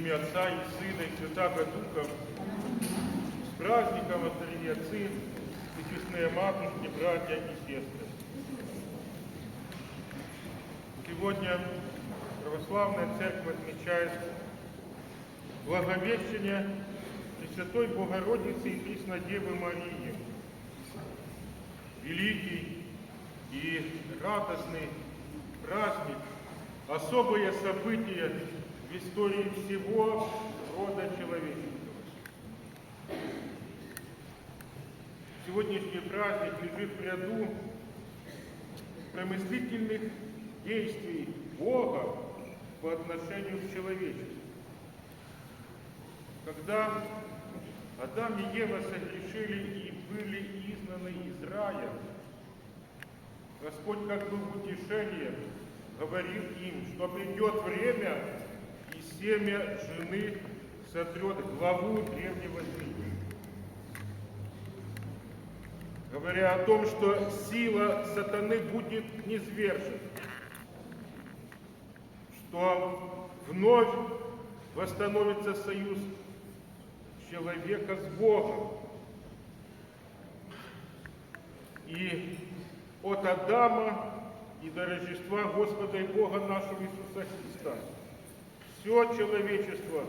имя Отца и Сына и Святаго Духа. С праздником, вас, дорогие отцы, и честные матушки, братья и сестры. Сегодня Православная Церковь отмечает Благовещение Пресвятой Богородицы и Преснодевы Марии. Великий и радостный праздник, особое событие в истории всего рода человеческого. Сегодняшний праздник лежит в ряду промыслительных действий Бога по отношению к человечеству. Когда Адам и Ева согрешили и были изгнаны из рая, Господь как бы в утешение говорил им, что придет время, семя жены сотрет главу древнего змея. Говоря о том, что сила сатаны будет низвержена, что вновь восстановится союз человека с Богом. И от Адама и до Рождества Господа и Бога нашего Иисуса Христа. Все человечество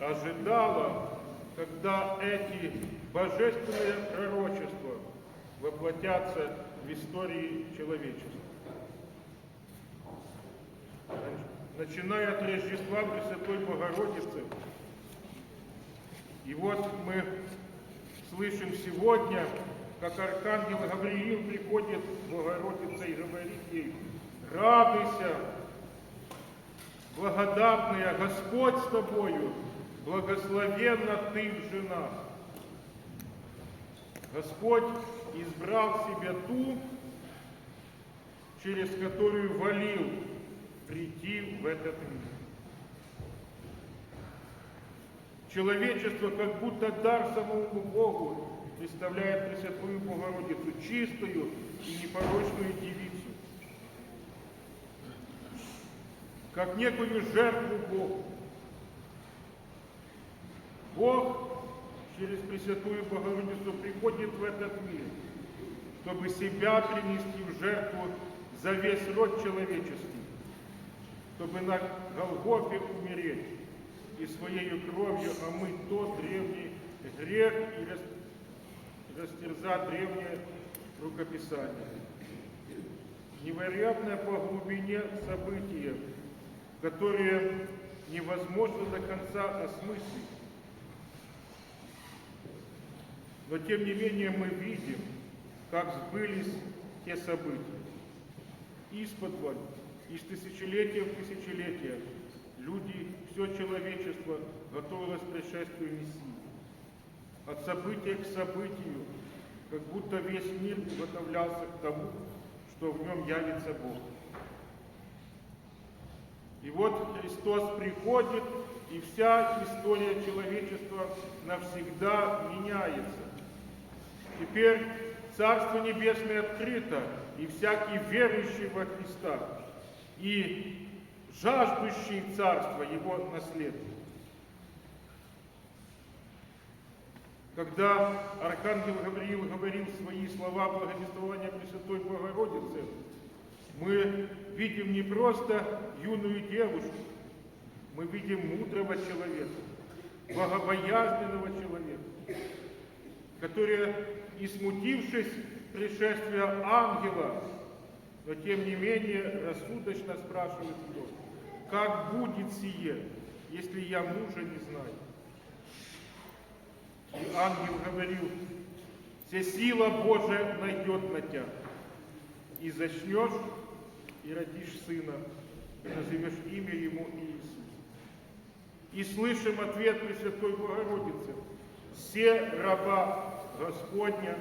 ожидало, когда эти божественные пророчества воплотятся в истории человечества. Начиная от Рождества Пресвятой Богородицы, и вот мы слышим сегодня, как Архангел Гавриил приходит к Богородице и говорит ей, радуйся, благодатная, Господь с тобою, благословенна ты в женах. Господь избрал себе ту, через которую волил прийти в этот мир. Человечество как будто дар самому Богу представляет Пресвятую Богородицу, чистую и непорочную девицу, как некую жертву Богу. Бог через Пресвятую Богородицу приходит в этот мир, чтобы себя принести в жертву за весь род человеческий, чтобы на Голгофе умереть и своей кровью омыть тот древний грех и рас- растерзать древнее рукописание. Невероятное по глубине события, которые невозможно до конца осмыслить. Но тем не менее мы видим, как сбылись те события. Из-под из тысячелетия в тысячелетие люди, все человечество готовилось к пришествию Мессии. От события к событию, как будто весь мир готовлялся к тому, что в нем явится Бог. И вот Христос приходит, и вся история человечества навсегда меняется. Теперь Царство Небесное открыто, и всякий верующий во Христа, и жаждущий Царства его наследует. Когда Архангел Гавриил говорил свои слова благовествования Пресвятой Богородицы, мы видим не просто юную девушку, мы видим мудрого человека, богобоязненного человека, который, и смутившись пришествия ангела, но тем не менее рассудочно спрашивает его, как будет сие, если я мужа не знаю? И ангел говорил, вся сила Божия найдет на тебя, и зачнешь, и родишь сына, и назовешь имя ему Иисус. И слышим ответ Пресвятой Богородицы, все раба Господня,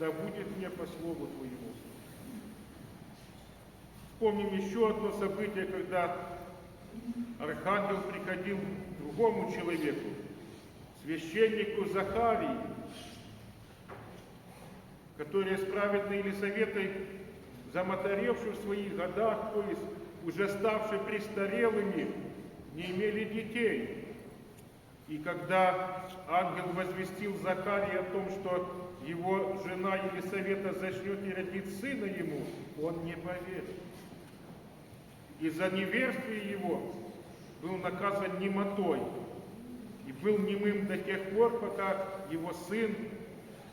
да будет мне по слову Твоему. Вспомним еще одно событие, когда Архангел приходил к другому человеку, священнику Захарии, который с праведной Елисаветой, замоторевший в своих годах, то есть уже ставший престарелыми, не имели детей. И когда ангел возвестил Захарии о том, что его жена Елисавета зачнет и родит сына ему, он не поверил. И за неверствие его был наказан немотой и был немым до тех пор, пока его сын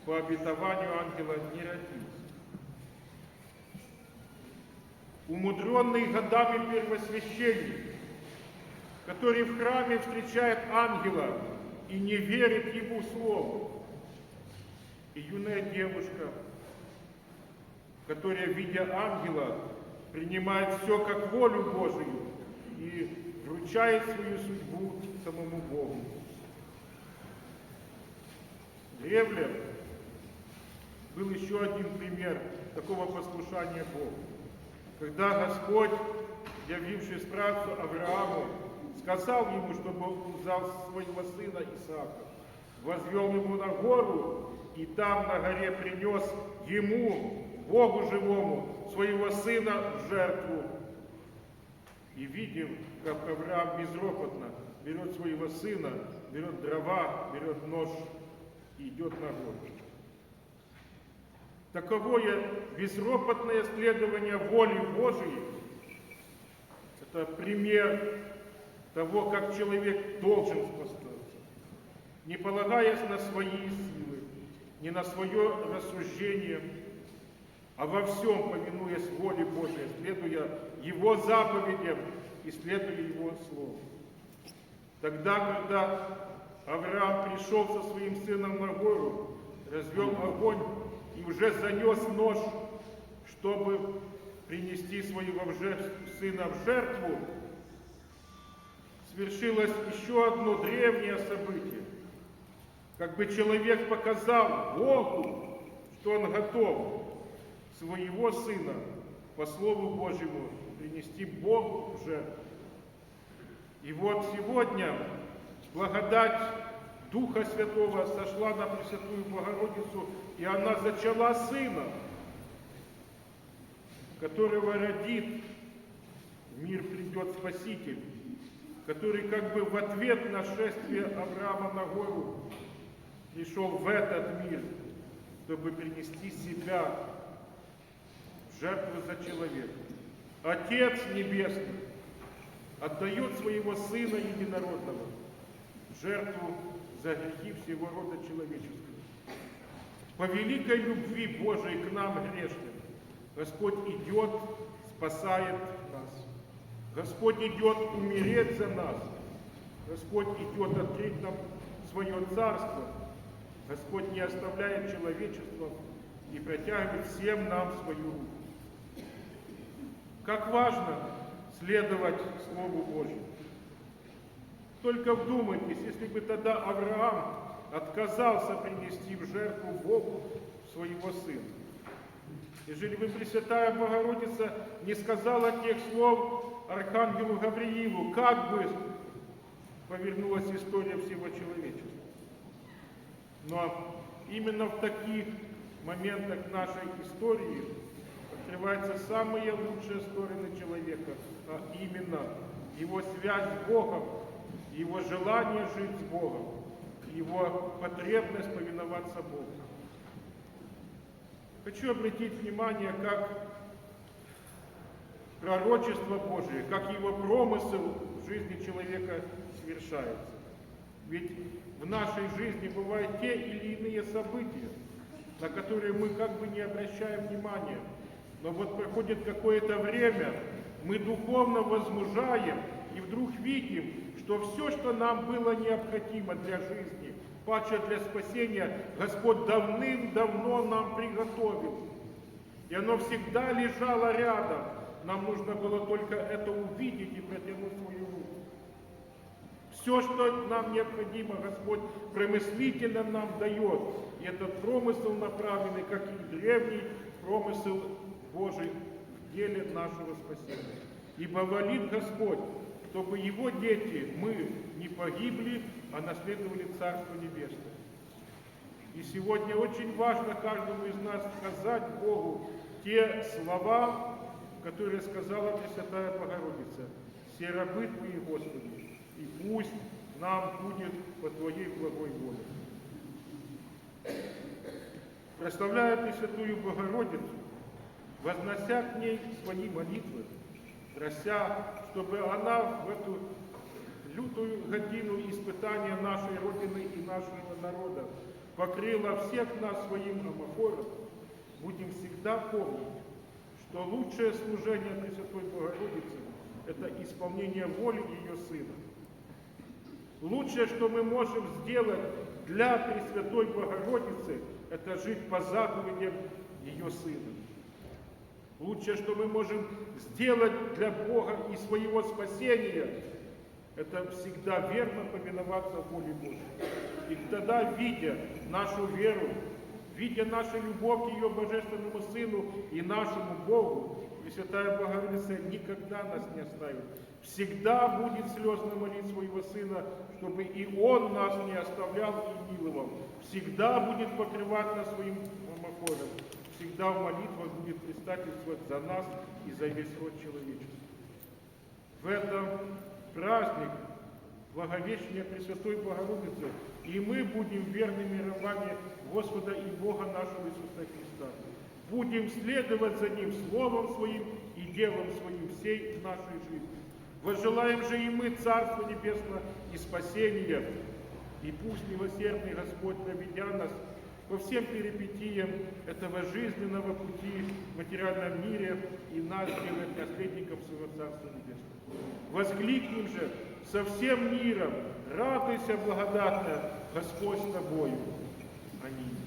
по обетованию ангела не родился. Умудренный годами первосвященник, который в храме встречает ангела и не верит ему слову, и юная девушка, которая, видя ангела, принимает все как волю Божию и вручает свою судьбу самому Богу. Древле был еще один пример такого послушания Богу. Когда Господь, явившись працу Аврааму, сказал ему, чтобы он взял своего сына Исаака, возвел ему на гору, и там на горе принес ему, Богу живому, своего сына в жертву. И видим, как Авраам безропотно берет своего сына, берет дрова, берет нож и идет на гору. Таковое безропотное следование воли Божией – это пример того, как человек должен спасаться, не полагаясь на свои силы, не на свое рассуждение, а во всем повинуясь воле Божией, следуя Его заповедям и следуя Его Слову. Тогда, когда Авраам пришел со своим сыном на гору, развел огонь и уже занес нож, чтобы принести своего сына в жертву, свершилось еще одно древнее событие. Как бы человек показал Богу, что он готов своего сына по Слову Божьему принести Богу в жертву. И вот сегодня благодать Духа Святого сошла на Пресвятую Богородицу, и она зачала Сына, которого родит, в мир придет Спаситель, который как бы в ответ на шествие Авраама на гору пришел в этот мир, чтобы принести себя в жертву за человека. Отец Небесный отдает своего Сына Единородного в жертву за грехи всего рода человеческого. По великой любви Божией к нам, грешным, Господь идет, спасает нас. Господь идет умереть за нас. Господь идет открыть нам свое царство. Господь не оставляет человечество и протягивает всем нам свою руку. Как важно следовать Слову Божьему. Только вдумайтесь, если бы тогда Авраам отказался принести в жертву Богу своего сына. Ежели бы Пресвятая Богородица не сказала тех слов Архангелу Гавриилу, как бы повернулась история всего человечества. Но именно в таких моментах нашей истории открываются самые лучшие стороны человека, а именно его связь с Богом, его желание жить с Богом, его потребность повиноваться Богу. Хочу обратить внимание, как пророчество Божие, как его промысел в жизни человека совершается. Ведь в нашей жизни бывают те или иные события, на которые мы как бы не обращаем внимания. Но вот проходит какое-то время, мы духовно возмужаем и вдруг видим, что все, что нам было необходимо для жизни, паче для спасения, Господь давным-давно нам приготовил. И оно всегда лежало рядом. Нам нужно было только это увидеть и протянуть свою руку. Все, что нам необходимо, Господь промыслительно нам дает. И этот промысел направленный, как и древний промысел Божий в деле нашего спасения. Ибо валит Господь, чтобы Его дети, мы, не погибли, а наследовали Царство Небесное. И сегодня очень важно каждому из нас сказать Богу те слова, которые сказала Пресвятая Богородица. «Все рабы Твои, Господи, и пусть нам будет по Твоей благой воле. Прославляя Пресвятую Богородицу, вознося к ней свои молитвы, прося, чтобы она в эту лютую годину испытания нашей Родины и нашего народа покрыла всех нас своим амофором, будем всегда помнить, что лучшее служение Пресвятой Богородицы – это исполнение воли ее Сына. Лучшее, что мы можем сделать для Пресвятой Богородицы, это жить по заповедям ее Сына. Лучшее, что мы можем сделать для Бога и своего спасения, это всегда верно повиноваться воле Божьей. И тогда, видя нашу веру, видя нашу любовь к ее божественному Сыну и нашему Богу, Пресвятая Богородица никогда нас не оставит. Всегда будет слезно молить своего Сына, чтобы и Он нас не оставлял и миловал. Всегда будет покрывать нас своим омофором. Всегда в молитвах будет предстательствовать за нас и за весь род человечества. В этом праздник Благовещения Пресвятой Богородицы, и мы будем верными рабами Господа и Бога нашего Иисуса Христа. Будем следовать за Ним Словом Своим и делом Своим всей нашей жизни. Возжелаем же и мы Царство Небесное и спасения, и пусть милосердный Господь, проведя нас по всем перипетиям этого жизненного пути в материальном мире и нас делает наследником своего Царства Небесного. Воскликнем же со всем миром, радуйся благодатно, Господь с тобою. Аминь.